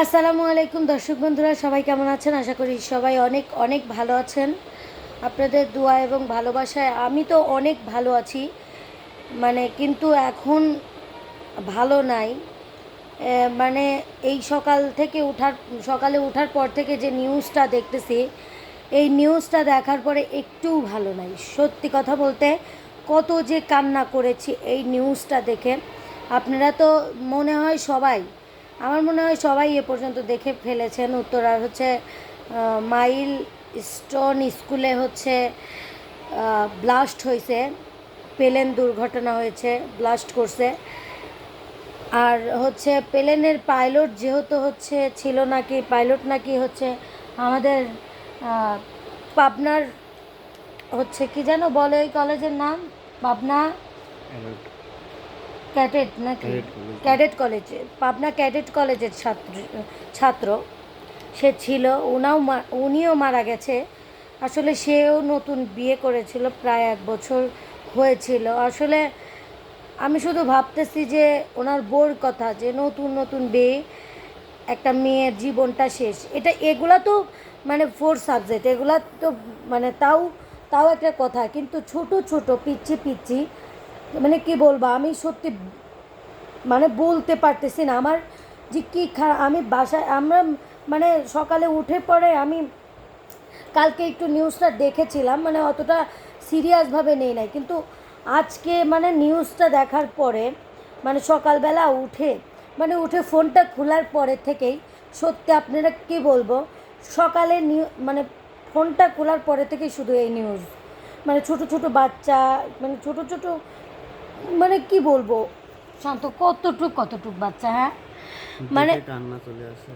আসসালামু আলাইকুম, দর্শক বন্ধুরা, সবাই কেমন আছেন? আশা করি সবাই অনেক অনেক ভালো আছেন। আপনাদের দোয়া এবং ভালোবাসায় আমি তো অনেক ভালো আছি। মানে কিন্তু এখন ভালো নাই। মানে এই সকাল থেকে উঠার, সকালে ওঠার পর থেকে যে নিউজটা দেখতেছি, এই নিউজটা দেখার পরে একটুও ভালো নাই। সত্যি কথা বলতে কত যে কান্না করেছি এই নিউজটা দেখে। আপনারা তো মনে হয় সবাই আমার মনে হয় সবাই এ পর্যন্ত দেখে ফেলেছেন। উত্তরার হচ্ছে মাইল স্টোন স্কুলে হচ্ছে ব্লাস্ট হয়েছে পেলেন দুর্ঘটনা হয়েছে, ব্লাস্ট করছে। আর হচ্ছে প্লেনের পাইলট যেহেতু হচ্ছে ছিল নাকি, পাইলট নাকি হচ্ছে আমাদের পাবনার হচ্ছে কি যেন বলে ওই কলেজের নাম? পাবনা? ক্যাডেট নাকি? Cadet college. পাবনা ক্যাডেট কলেজের ছাত্র ছাত্র। সে ছিল উনাও উনিও মারা গেছে। আসলে সেও নতুন বিয়ে করেছিল প্রায় এক বছর হয়েছিল। আসলে আমি শুধু ভাবতেছি যে ওনার বোর কথা যে নতুন নতুন বিয়ে একটা মেয়ের জীবনটা শেষ। এটা এগুলা তো মানে ফোর সাবজেক্ট এগুলা তো মানে তাও তাও একটা কথা। কিন্তু ছোট ছোট পিচ্ছি পিচ্ছি মানে কি বলব, আমি সত্যি মানে বলতে পারতেছি না। আমার যে কী খারাপ, আমি বাসায়, আমরা মানে সকালে উঠে পরে আমি কালকে একটু নিউজটা দেখেছিলাম মানে অতটা সিরিয়াসভাবে নেই নাই। কিন্তু আজকে মানে নিউজটা দেখার পরে মানে সকালবেলা উঠে মানে উঠে ফোনটা খোলার পরে থেকেই, সত্যি আপনারা কি বলব, সকালে নিউ মানে ফোনটা খোলার পরে থেকেই শুধু এই নিউজ মানে ছোট ছোট বাচ্চা মানে ছোট ছোট মানে কি বলব? শান্ত কতটুক কতটুক বাচ্চা হ্যাঁ? মানে কান্না চলে আসে।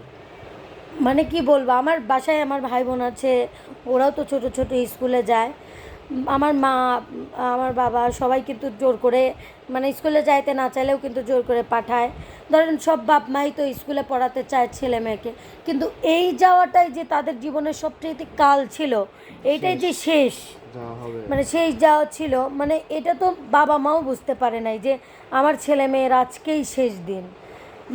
মানে কি বলব আমার বাসায় আমার ভাই বোন আছে ওরাও তো ছোট ছোট স্কুলে যায়। আমার মা আমার বাবা সবাই কিন্তু জোর করে মানে স্কুলে যাইতে না চাইলেও কিন্তু জোর করে পাঠায়। ধরেন সব বাপ মাই তো স্কুলে পড়াতে চায় ছেলে মেয়েকে। কিন্তু এই যাওয়াটাই যে তাদের জীবনের সবচেয়ে কাল ছিল এইটাই যে শেষ। মানে সেই যাওয়া ছিল মানে এটা তো বাবা মাও বুঝতে পারে নাই যে আমার ছেলে মেয়ের আজকেই শেষ দিন।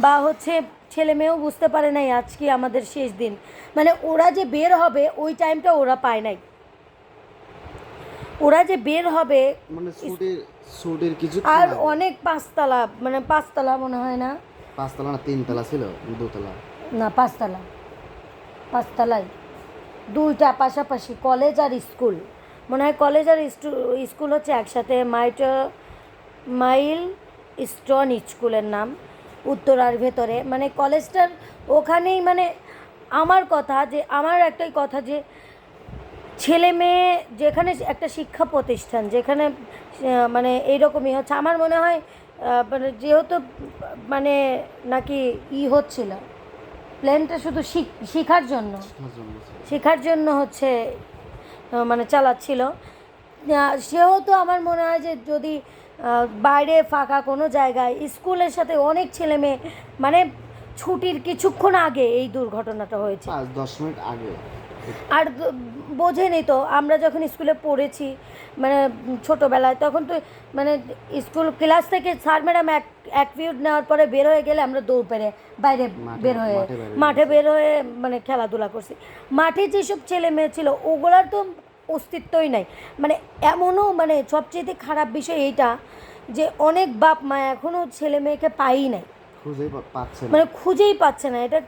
বা হচ্ছে ছেলে মেয়েও বুঝতে পারে নাই আজকে আমাদের শেষ দিন। মানে ওরা যে বের হবে ওই টাইমটা ওরা পায় নাই। ওরা যে বের হবে মানে কিছু আর অনেক পাঁচতলা মানে পাঁচতলা মনে হয় না? পাঁচতলা না তিনতলা ছিল দুতলা। না পাঁচতলা। পাঁচতলায়। দুইটা পাশাপাশি কলেজ আর স্কুল মনে হয় কলেজ আর স্কুল হচ্ছে একসাথে। মাইট মাইল স্টোন স্কুলের নাম উত্তরার ভেতরে। মানে কলেজটার ওখানেই মানে আমার কথা যে আমার একটাই কথা যে ছেলে মেয়ে যেখানে একটা শিক্ষা প্রতিষ্ঠান যেখানে মানে এইরকমই হচ্ছে। আমার মনে হয় মানে যেহেতু মানে নাকি ই হচ্ছিল প্ল্যানটা শুধু শিখ- শিখার জন্য। শেখার জন্য হচ্ছে মানে চালাচ্ছিল। সেও সেহেতু আমার মনে হয় যে যদি বাইরে ফাঁকা কোনো জায়গায় স্কুলের সাথে অনেক ছেলে মেয়ে মানে ছুটির কিছুক্ষণ আগে এই দুর্ঘটনাটা হয়েছে। পাঁচ দশ মিনিট আগে। আর বোঝেনি তো আমরা যখন স্কুলে পড়েছি মানে ছোটোবেলায় তখন তো মানে স্কুল ক্লাস থেকে স্যার ম্যাডাম এক এক পিরিয়ড নেওয়ার পরে বের হয়ে গেলে আমরা দৌড় পেরে বাইরে বের হয়ে মাঠে বের হয়ে মানে খেলাধুলা করছি। মাঠে যেসব ছেলে মেয়ে ছিল ওগুলার তো অস্তিত্বই নাই। মানে এমনও মানে সবচেয়ে খারাপ বিষয় এইটা যে অনেক বাপ মা এখনও ছেলে মেয়েকে পাই নাই। মানে খুঁজেই পাচ্ছে না। এটা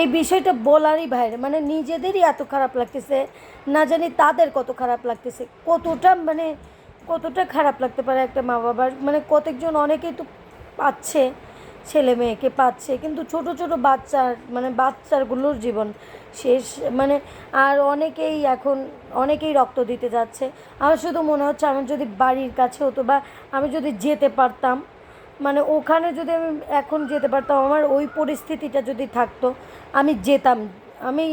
এই বিষয়টা বলারই বাইরে। মানে নিজেদেরই এত খারাপ লাগতেছে, না জানি তাদের কত খারাপ লাগতেছে, কতটা মানে কতটা খারাপ লাগতে পারে একটা মা বাবার মানে কতজন অনেকেই তো পাচ্ছে, ছেলে মেয়েকে পাচ্ছে, কিন্তু ছোট ছোট বাচ্চার মানে বাচ্চাগুলোর জীবন শেষ মানে আর অনেকেই এখন, অনেকেই রক্ত দিতে যাচ্ছে। আমার শুধু মনে হচ্ছে আমার যদি বাড়ির কাছে হতো বা আমি যদি যেতে পারতাম মানে ওখানে যদি আমি এখন যেতে পারতাম আমার ওই পরিস্থিতিটা যদি থাকতো আমি যেতাম। আমি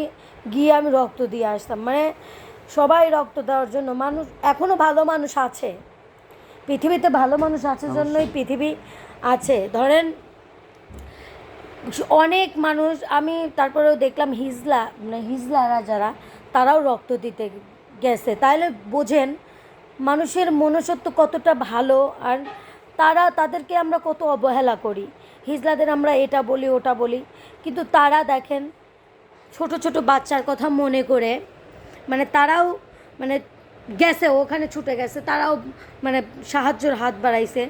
গিয়ে আমি রক্ত দিয়ে আসতাম। মানে সবাই রক্ত দেওয়ার জন্য মানুষ এখনও ভালো মানুষ আছে। পৃথিবীতে ভালো মানুষ আছে জন্যই পৃথিবী আছে। ধরেন অনেক মানুষ আমি তারপরেও দেখলাম হিজলা মানে হিজলারা যারা তারাও রক্ত দিতে গেছে। তাহলে বোঝেন মানুষের মনুষ্যত্ব কতটা ভালো আর তারা তাদেরকে আমরা কত অবহেলা করি। হিজলাদের আমরা এটা বলি, ওটা বলি। কিন্তু তারা দেখেন, ছোট ছোট বাচ্চার কথা মনে করে মানে তারাও মানে গেছে, ওখানে ছুটে গেছে, তারাও মানে সাহায্যের হাত বাড়াইছে।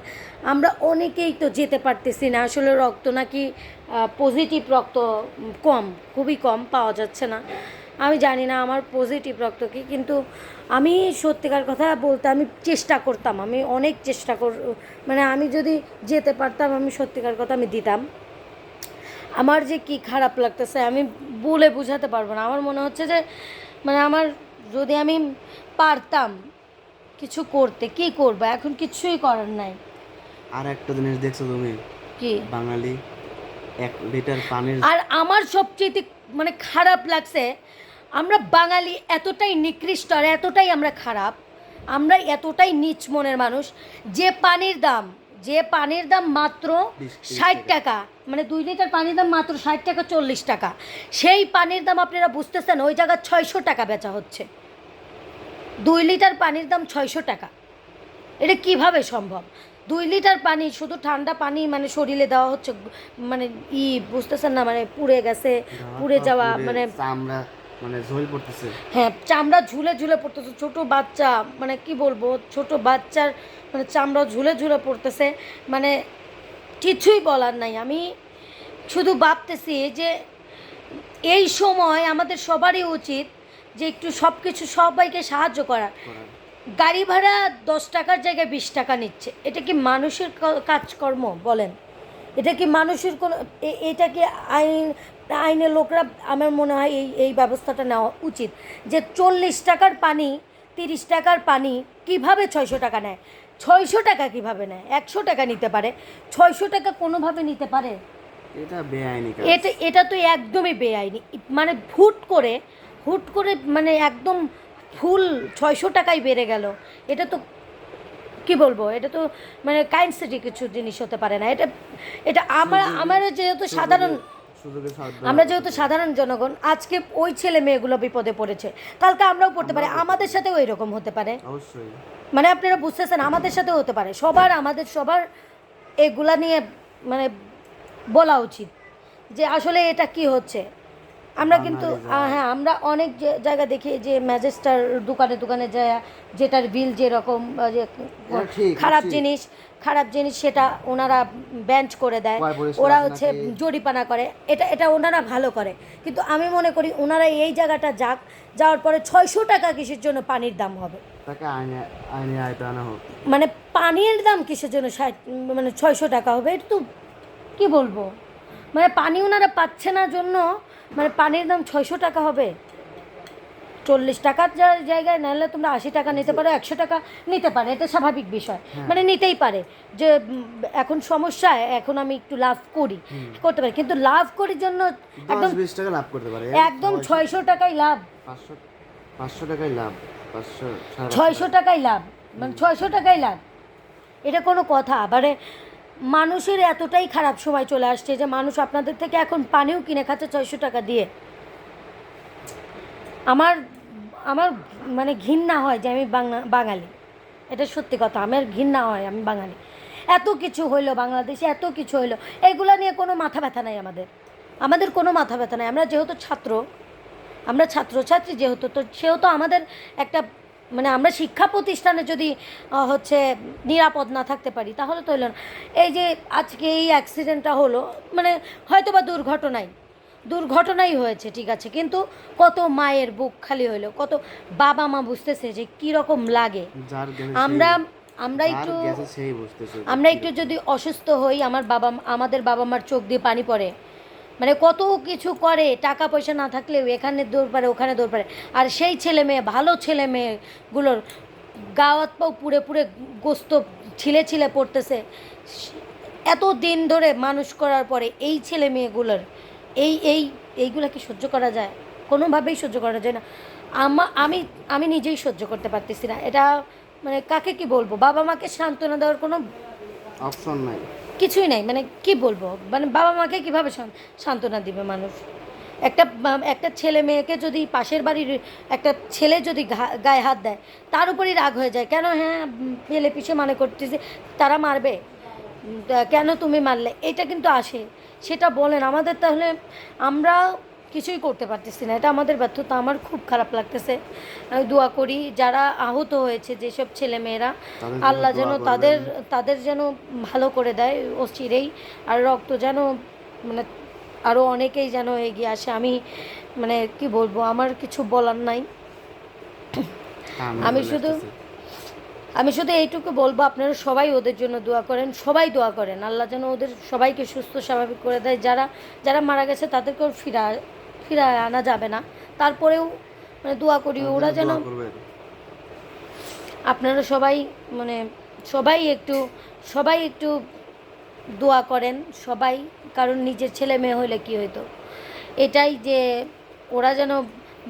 আমরা অনেকেই তো যেতে পারতেছি না, আসলে রক্ত নাকি পজিটিভ রক্ত কম, খুবই কম, পাওয়া যাচ্ছে না। আমি জানি না আমার পজিটিভ রক্ত কি কিন্তু আমি সত্যিকার কথা বলতে আমি চেষ্টা করতাম আমি অনেক চেষ্টা কর মানে আমি যদি যেতে পারতাম আমি সত্যিকার কথা আমি দিতাম। আমার যে কি খারাপ লাগতেছে আমি বলে বোঝাতে পারব না। আমার মনে হচ্ছে যে মানে আমার যদি আমি পারতাম কিছু করতে কি করব? এখন কিছুই করার নাই। আর একটা জিনিস দেখছ তুমি? কি? বাঙালি এক লিটার পানির আর আমার সবচেয়ে মানে খারাপ লাগছে। আমরা বাঙালি এতটাই নিকৃষ্ট আর এতটাই আমরা খারাপ। আমরা এতটাই নিচ মনের মানুষ। যে পানির দাম যে পানির দাম মাত্র ষাট টাকা। মানে দুই লিটার পানির দাম মাত্র ষাট টাকা চল্লিশ টাকা। সেই পানির দাম আপনারা বুঝতেছেন ওই জায়গায় ছয়শো টাকা বেচা হচ্ছে। দুই লিটার পানির দাম ছয়শো টাকা। এটা কীভাবে সম্ভব? দুই লিটার পানি শুধু ঠান্ডা পানি মানে শরীরে দেওয়া হচ্ছে মানে ই বুঝতেছেন না মানে পুড়ে গেছে পুড়ে যাওয়া মানে চামড়া মানে ঝোল পড়তেছে। হ্যাঁ চামড়া ঝুলে ঝুলে পড়তেছে ছোট বাচ্চা মানে কি বলব ছোট বাচ্চার মানে চামড়া ঝুলে ঝুলে পড়তেছে মানে কিছুই বলার নাই। আমি শুধু ভাবতেছি যে এই সময় আমাদের সবারই উচিত যে একটু সব কিছু সবাইকে সাহায্য করা করার। গাড়ি ভাড়া দশ টাকার জায়গায় বিশ টাকা নিচ্ছে। এটা কি মানুষের কাজকর্ম? বলেন। এটা কি মানুষের কোনো এটা কি আইন আইনের লোকরা আমার মনে হয় এই এই ব্যবস্থাটা নেওয়া উচিত। যে চল্লিশ টাকার পানি তিরিশ টাকার পানি কীভাবে ছয়শো টাকা নেয়? ছয়শো টাকা কীভাবে নেয়? একশো টাকা নিতে পারে। ছয়শো টাকা কোনোভাবে নিতে পারে? এটা বেআইনি এটা এটা তো একদমই বেআইনি। মানে ভুট করে হুট করে মানে একদম ফুল ছয়শো টাকায় বেড়ে গেল। এটা তো কি বলব? এটা তো মানে কাইন্ড সিটি কিছু জিনিস হতে পারে না। এটা এটা আমার আমার যেহেতু সাধারণ আমরা যেহেতু সাধারণ জনগণ আজকে ওই ছেলে মেয়েগুলো বিপদে পড়েছে। কালকে আমরাও পড়তে পারি। আমাদের সাথেও এরকম হতে পারে। মানে আপনারা বুঝতেছেন আমাদের সাথেও হতে পারে। সবার আমাদের সবার এগুলা নিয়ে মানে বলা উচিত যে আসলে এটা কি হচ্ছে। আমরা কিন্তু হ্যাঁ আমরা অনেক জায়গা দেখি যে ম্যাজেস্টার দোকানে দোকানে যায় যেটার বিল যেরকম যে খারাপ জিনিস খারাপ জিনিস সেটা ওনারা ব্যান্ড করে দেয় ওরা হচ্ছে জরিপানা করে এটা এটা ওনারা ভালো করে। কিন্তু আমি মনে করি ওনারা এই জায়গাটা যাক যাওয়ার পরে ছয়শো টাকা কিসের জন্য পানির দাম হবে? মানে পানির দাম কিসের জন্য ষাট মানে ছয়শো টাকা হবে? এটা তো কী বলব? মানে পানি ওনারা পাচ্ছে না জন্য মানে পানির দাম ছয়শো টাকা হবে। চল্লিশ টাকার জায়গায় নাহলে তোমরা আশি টাকা নিতে পারো একশো টাকা নিতে পারে এটা স্বাভাবিক বিষয়। মানে নিতেই পারে। যে এখন সমস্যা এখন আমি একটু লাভ করি করতে পারি। কিন্তু লাভ করার জন্য একদম টাকা লাভ করতে পারে। একদম ছয়শো টাকাই লাভ। পাঁচশো পাঁচশো টাকাই লাভ। পাঁচশো ছয়শো টাকাই লাভ। মানে ছয়শো টাকাই লাভ। এটা কোনো কথা। মানে মানুষের এতটাই খারাপ সময় চলে আসছে যে মানুষ আপনাদের থেকে এখন পানিও কিনে খাচ্ছে ছয়শো টাকা দিয়ে। আমার আমার মানে ঘৃণা হয় যে আমি বাংলা, বাঙালি। এটা সত্যি কথা, আমার ঘৃণা হয় আমি বাঙালি। এত কিছু হইল বাংলাদেশে, এত কিছু হইল। এগুলো নিয়ে কোনো মাথা ব্যথা নাই আমাদের। আমাদের কোনো মাথা ব্যথা নাই। আমরা যেহেতু ছাত্র, আমরা ছাত্রছাত্রী যেহেতু, তো সেহেতু আমাদের একটা মানে আমরা শিক্ষা প্রতিষ্ঠানে যদি হচ্ছে নিরাপদ না থাকতে পারি তাহলে তো হলো না। এই যে আজকে এই অ্যাক্সিডেন্টটা হলো মানে হয়তো বা দুর্ঘটনাই দুর্ঘটনাই হয়েছে ঠিক আছে কিন্তু কত মায়ের বুক খালি হইল কত বাবা মা বুঝতেছে যে কী রকম লাগে আমরা আমরা একটু আমরা একটু যদি অসুস্থ হই আমার বাবা আমাদের বাবা মার চোখ দিয়ে পানি পড়ে মানে কত কিছু করে, টাকা পয়সা না থাকলেও এখানে দৌড় পারে, ওখানে দৌড় পারে। আর সেই ছেলে মেয়ে, ভালো ছেলে মেয়েগুলোর গাওয়াত পাও পুড়ে পুড়ে গোস্ত ছিলে ছিলে পড়তেছে। এত দিন ধরে মানুষ করার পরে এই ছেলে মেয়েগুলোর, এই এই, এইগুলো কি সহ্য করা যায়? কোনোভাবেই সহ্য করা যায় না। আমা, আমি আমি নিজেই সহ্য করতে পারতেছি না। এটা মানে কাকে কি বলব? বাবা মাকে সান্ত্বনা দেওয়ার কোনো অপশন নাই। কিছুই নাই। মানে কি বলব? মানে বাবা মাকে কীভাবে সান্ত্বনা দিবে মানুষ? একটা একটা ছেলে মেয়েকে যদি পাশের বাড়ির একটা ছেলে যদি গায়ে হাত দেয়, তার উপরই রাগ হয়ে যায়। কেন হ্যাঁ ফেলে পিছিয়ে মানে করতেছে, তারা মারবে? কেন তুমি মারলে? এটা কিন্তু আসে। সেটা বলেন। আমাদের তাহলে আমরা কিছুই করতে পারতেছি না। এটা আমাদের ব্যর্থতা আমার খুব খারাপ লাগতেছে। আমি দোয়া করি যারা আহত হয়েছে যেসব ছেলে মেয়েরা আল্লাহ যেন তাদের তাদের যেন ভালো করে দেয় ও চিরেই আর রক্ত যেন মানে আরও অনেকেই যেন এগিয়ে আসে। আমি মানে কি বলব আমার কিছু বলার নাই। আমি শুধু- আমি শুধু এইটুকু বলব আপনারা সবাই ওদের জন্য দোয়া করেন সবাই দোয়া করেন। আল্লাহ যেন ওদের সবাইকে সুস্থ স্বাভাবিক করে দেয়। যারা যারা মারা গেছে তাদেরকেও ফিরা ফিরা আনা যাবে না। তারপরেও মানে দোয়া করি ওরা যেন আপনারা সবাই মানে সবাই একটু সবাই একটু দোয়া করেন সবাই কারণ নিজের ছেলে মেয়ে হলে কি হতো এটাই যে ওরা যেন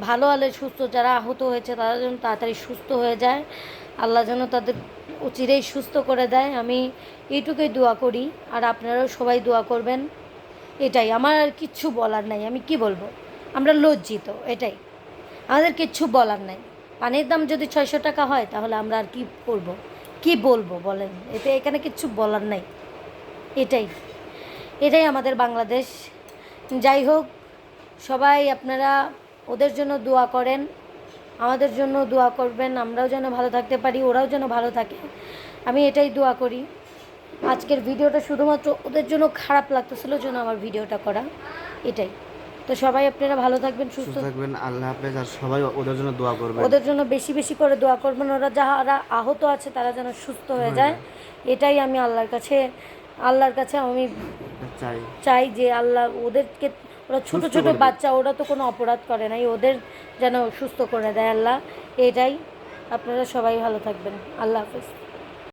ভালো আলে সুস্থ যারা আহত হয়েছে তারা যেন তাড়াতাড়ি সুস্থ হয়ে যায়। আল্লাহ যেন তাদের চিরেই সুস্থ করে দেয়। আমি এইটুকুই দোয়া করি। আর আপনারাও সবাই দোয়া করবেন। এটাই, আমার আর কিচ্ছু বলার নাই, আমি কি বলব? আমরা লজ্জিত, এটাই। আমাদের কিচ্ছু বলার নাই। পানির দাম যদি ছয়শো টাকা হয়, তাহলে আমরা আর কি করব? কি বলব বলেন? এতে এখানে কিচ্ছু বলার নাই। এটাই এটাই আমাদের বাংলাদেশ। যাই হোক, সবাই আপনারা ওদের জন্য দোয়া করেন, আমাদের জন্য দোয়া করবেন, আমরাও যেন ভালো থাকতে পারি, ওরাও যেন ভালো থাকে। আমি এটাই দোয়া করি। আজকের ভিডিওটা শুধুমাত্র ওদের জন্য খারাপ লাগতেছিল জন্য আমার ভিডিওটা করা। এটাই। তো সবাই আপনারা ভালো থাকবেন সুস্থ থাকবেন আল্লাহ হাফেজ আর সবাই ওদের জন্য দোয়া করবেন। ওদের জন্য বেশি বেশি করে দোয়া করবেন ওরা যারা আহত আছে তারা যেন সুস্থ হয়ে যায়। এটাই আমি আল্লাহর কাছে আল্লাহর কাছে আমি চাই। চাই যে আল্লাহ ওদেরকে ওরা ছোট ছোট বাচ্চা ওরা তো কোনো অপরাধ করে নাই ওদের যেন সুস্থ করে দেয় আল্লাহ। এটাই। আপনারা সবাই ভালো থাকবেন। আল্লাহ হাফেজ।